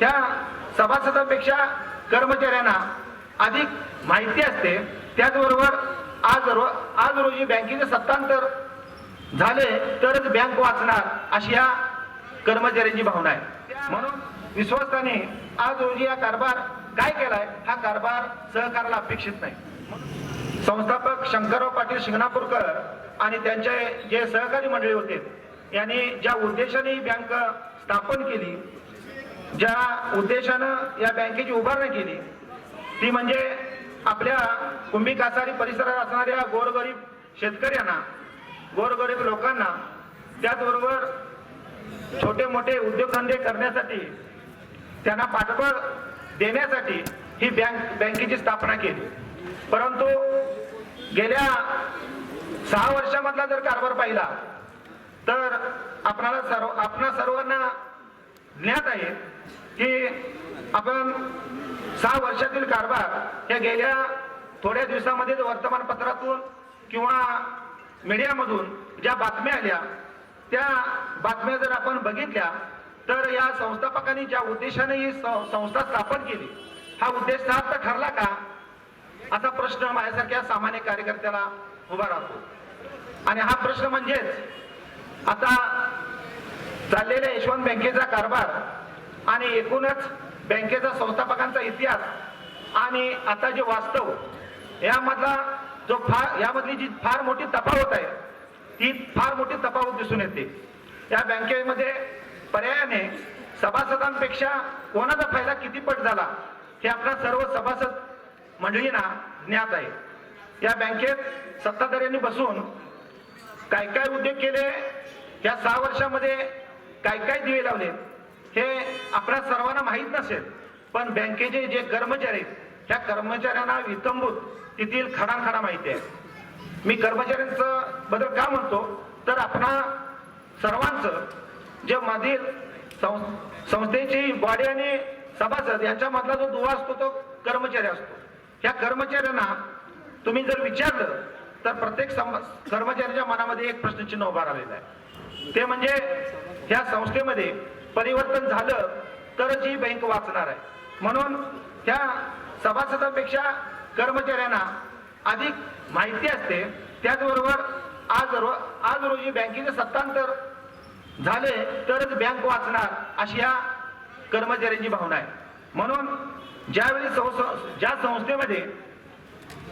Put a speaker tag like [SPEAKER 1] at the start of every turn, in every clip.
[SPEAKER 1] त्या सभासदांपेक्षा कर्मचाऱ्यांना अधिक माहिती असते. त्याचबरोबर आज रो आज रोजी बँकेचे सत्तांतर झाले तरच बँक वाचणार अशी या कर्मचाऱ्यांची भावना आहे. म्हणून विश्वासाने आज रोजी हा कारभार काय केलाय? हा कारभार सहकाराला अपेक्षित नाही. संस्थापक शंकरराव पाटील शिंगणापूरकर आणि त्यांचे जे सहकारी मंडळी होते यांनी ज्या उद्देशाने ही बँक स्थापन केली ज्या उद्देशानं या बँकेची उभारणी केली ती म्हणजे आपल्या कुंभी कासारी परिसरात असणाऱ्या गोरगरीब शेतकऱ्यांना गोरगरीब लोकांना त्याचबरोबर छोटे मोठे उद्योगधंदे करण्यासाठी त्यांना पाठबळ देण्यासाठी ही बँक बँकेची स्थापना केली. परंतु गेल्या सहा वर्षामधला जर कारभार पाहिला तर आपणाला सर्व आपणा सर्वांना ज्ञात आहे की आपण सहा वर्षातील कारभार या गेल्या थोड्या दिवसामध्ये वर्तमानपत्रातून किंवा मीडियामधून ज्या बातम्या आल्या त्या बातम्या जर आपण बघितल्या तर या संस्थापकांनी ज्या उद्देशाने ही सं- संस्था स्थापन केली हा उद्देश सार्थ ठरला का? असा प्रश्न माझ्यासारख्या सामान्य कार्यकर्त्याला उभा राहतो. आणि हा प्रश्न म्हणजेच आता चाललेल्या यशवंत बँकेचा कारभार आणि एकूणच बँकेचा संस्थापकांचा इतिहास आणि आता जे वास्तव यामधला जो फार यामधली जी फार मोठी तफावत आहे ती फार मोठी तफावत दिसून येते. या बँकेमध्ये पर्यायाने सभासदांपेक्षा कोणाचा फायदा किती पट झाला हे आपल्या सर्व सभासद मंडळींना ज्ञात आहे. या बँकेत सत्ताधाऱ्यांनी बसून काय काय उद्योग केले या सहा वर्षामध्ये काय काय दिवे लावले? हे आपल्या सर्वांना माहीत नसेल पण बँकेचे जे कर्मचारी आहेत त्या कर्मचाऱ्यांना वितंबूत तेथील खडाखडा माहिती आहे. मी कर्मचाऱ्यांचं बद्दल का म्हणतो? तर आपणा सर्वांचं जे मधील सं- संस्थेची बॉडी आणि सभासद यांच्यामधला जो दुवा असतो तो कर्मचारी असतो. ह्या कर्मचाऱ्यांना तुम्ही जर विचारलं तर प्रत्येक कर्मचाऱ्याच्या मनामध्ये एक प्रश्नचिन्ह उभा राहिलेला आहे. ते म्हणजे ह्या संस्थेमध्ये परिवर्तन झालं तरच ही बँक वाचणार आहे. म्हणून त्या सभासदांपेक्षा कर्मचाऱ्यांना अधिक माहिती असते. त्याचबरोबर आज रो आज रोजी बँकेचे सत्तांतर झाले तरच बँक वाचणार अशी या कर्मचाऱ्यांची भावना आहे. म्हणून ज्यावेळी संस- ज्या संस्थेमध्ये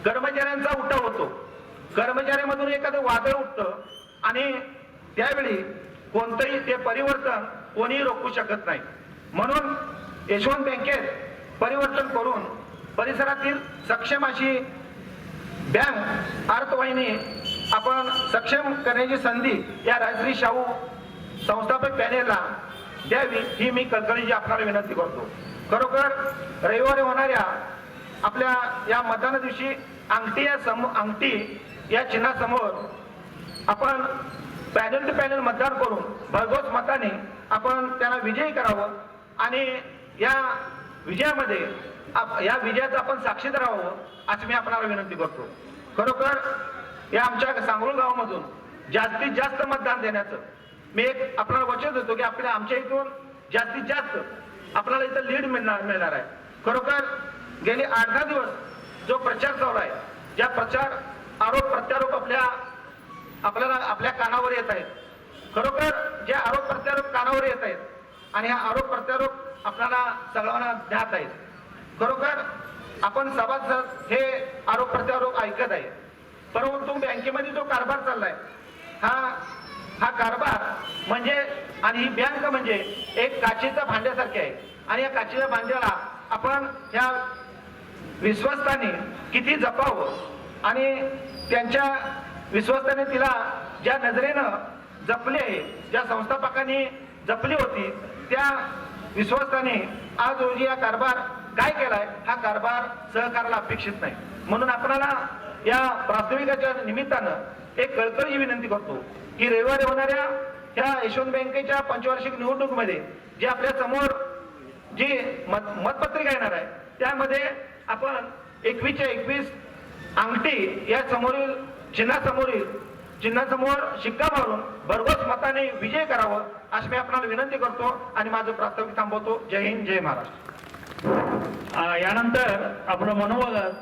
[SPEAKER 1] कर्मचाऱ्यांचा उठाव होतो कर्मचाऱ्यामधून एखादं वादळ उठतं आणि त्यावेळी कोणतंही ते परिवर्तन कोणीही रोखू शकत नाही. म्हणून यशवंत बँकेत परिवर्तन करून परिसरातील सक्षम अशी बँक अर्थवाहिनी आपण सक्षम करण्याची संधी या राजश्री शाहू संस्थापक पॅनेलला द्यावी ही मी कळकळीची आपल्याला विनंती करतो. खरोखर रविवारी होणाऱ्या आपल्या या मतदाना दिवशी अंगठी या सम अंगठी या चिन्हासमोर आपण पॅनल टू पॅनल मतदान करून भरघोस मताने आपण त्याला विजयी करावं आणि या विजयामध्ये आप- या विजयाचं आपण साक्षीदार राहावं अशी मी आपणाला विनंती करतो. खरोखर या आमच्या सांगोळ गावामधून जास्तीत जास्त मतदान देण्याचं मी एक आपल्याला वचन देतो की आपल्या आमच्या इथून जास्तीत जास्त आपल्याला इथं लीड मिळणार मिळणार आहे. खरोखर गेले आठ दहा दिवस जो प्रचार चालू आहे ज्या प्रचार आरोप प्रत्यारोप आपल्या आपल्याला आपल्या कानावर येत आहेत. खरोखर जे आरोप प्रत्यारोप कानावर येत आहेत आणि हा आरोप प्रत्यारोप आपल्याला सगळ्यांना ज्ञात आहेत खरोखर आपण सभासद हे आरोप प्रत्यारोप ऐकत आहे. परंतु बँकेमध्ये जो कारभार चाललाय हा हा कारभार म्हणजे आणि ही बँक म्हणजे एक काचेच्या भांड्यासारखी आहे. आणि या काचेच्या भांड्याला आपण ह्या विश्वस्ताने किती जपावं आणि त्यांच्या विश्वस्ताने तिला ज्या नजरेनं जपले आहे ज्या संस्थापकांनी जपली होती त्या विश्वस्ताने आज रोजी हा कारभार काय केलाय? हा कारभार सहकाराला अपेक्षित नाही. म्हणून आपणाला या प्रास्ताविकाच्या निमित्तानं एक कळकळी विनंती करतो की रविवारी होणाऱ्या ह्या यशवंत बँकेच्या पंचवार्षिक निवडणुकीमध्ये जे आपल्यासमोर जी मत मतपत्रिका येणार आहे त्यामध्ये आपण एकवीसच्या एकवीस अंगठी या समोरील चिन्हासमोरील चिन्हासमोर शिक्का मारून भरघोस मताने विजय करावं अशी मी आपणाला विनंती करतो आणि माझं प्रास्ताविक थांबवतो. जय हिंद जय महाराष्ट्र.
[SPEAKER 2] यानंतर आपलं मनोगत